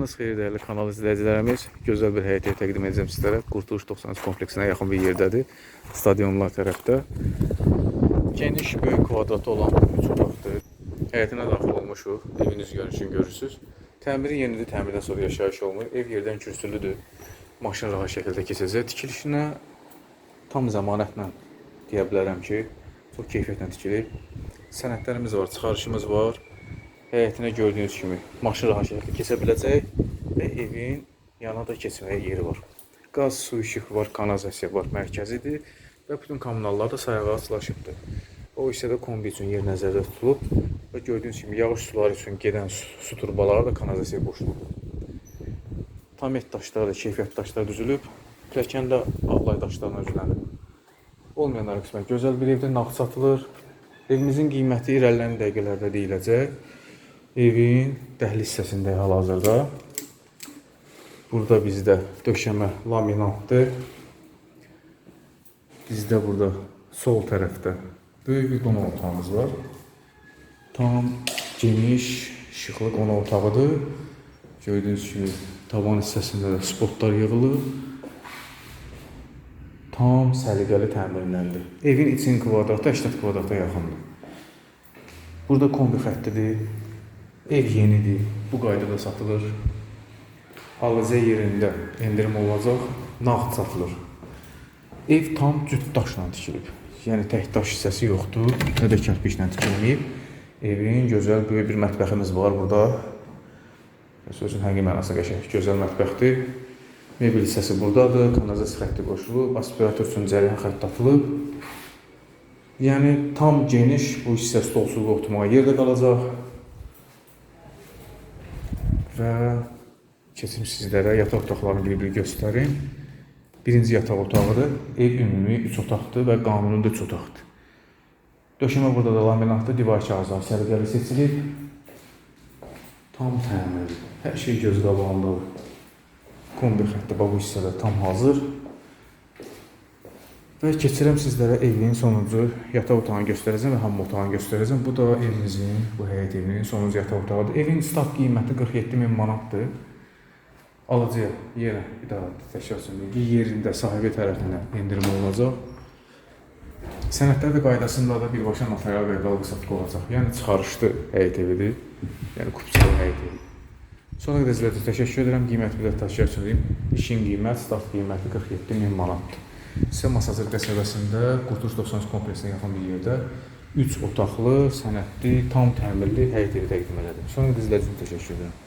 Vaxtınız xeyir dəyərli kanal izləyicilərimiz. Gözəl bir həyət evi təqdim edəcəm sizlərə. Qurtuluş 93 kompleksinə yaxın bir yerdədir. Stadionlar tərəfdə. Geniş, böyük kvadratı olan 3 otaqdır. Həyətinə daxil olmuşuq. Eviniz görünüşünü görürsüz. Təmiri yenidir, təmirdən sonra yaşayış olmur. Ev yerdən kürsülüdür. Maşın rahat şəkildə keçəcək. Tikilişinə tam zəmanətlə deyə bilərəm ki, çox keyfiyyətlə tikilib. Sənədlərimiz var, çıxarışımız var. Həyətinə gördüyünüz kimi maşın rahat şəkildə keçə biləcək və evin yanına da keçməyə yeri var. Qaz, su, işıq var, kanalizasiya var, mərkəzidir və bütün kommunallar da sayağa açılaşıbdır. O hissədə kombi üçün yer nəzərdə tutulub və gördüyünüz kimi yağış suları üçün gedən su, su turbaları da kanalizasiya qoşulub. Tamet daşları da keyfiyyət daşlar düzülüb. Pilləkən də ağlay daşlarla üzlənib. Olmayanlar qismən gözəl bir evdə nağd satılır. Evimizin qiyməti irəliləyən dəqiqələrdə deyiləcək. Evin dəhliz hissəsində hal-hazırda. Burada bizdə döşəmə laminatdır. Bizdə burada sol tərəfdə böyük bir qonaq otağımız var. Tam geniş, işıqlı qonaq otağıdır. Gördüyünüz kimi tavan hissəsində də spotlar yığılıb. Tam səliqəli təmirləndir. Evin için kvadratı 80 kvadrata yaxındır. Burada kombi xəttidir. Ev yenidir. Bu qaydada satılır. Alıcı yerində endirim olacaq. Nağd satılır. Ev tam cüt daşla tikilib. Yəni tək daş hissəsi yoxdur. Nə də kərpiclə tikilməyib. Evin gözəl böyük bir mətbəximiz var burada. Sözün həqiqi mənasında qəşəng, gözəl mətbəxdir. Mebel hissəsi buradadır. Kanalizasiya xətti qoşulub. Aspirator üçün cəryan xətt atılıb. Yəni tam geniş bu hissə stolsuzluq oturmağa yer də qalacaq. Və keçim sizlərə yataq otaqlarını bir-bir göstərim. Birinci yataq otağıdır. Ev ümumi 3 otaqdır və qanuni də 3 otaqdır. Döşəmə burada da laminatlı divar kağızları səliqəli seçilib. Tam təmirli. Hər şey göz qabağındadır. Kombi xətti bax bu hissədə tam hazır. Və keçirəm sizlərə evin sonuncu yataq otağını göstərəcəm və hamam otağını göstərəcəm. Bu da evimizin, bu həyət evinin sonuncu yataq otağıdır. Evin start qiyməti 47 min manatdır. Alıcıya yerə bir daha təkrar ki, yerində sahibi tərəfindən endirim olunacaq. Sənədlər və qaydasında da birbaşa notarial və qalğı satqı olacaq. Yəni çıxarışlı həyət evidir. Yəni kupçalı həyət evi. Sonra da sizlərə təşəkkür edirəm. Qiymət bir də təkrar söyləyim. İşin qiyməti, start qiyməti 47 min manatdır. Sizə Masazır qəsəbəsində Qurtuluş 93 kompleksinə yaxın bir yerdə 3 otaqlı, sənədli, tam təmirli həyət evi təqdim elədim. Sonra izlədiyiniz üçün təşəkkür edirəm.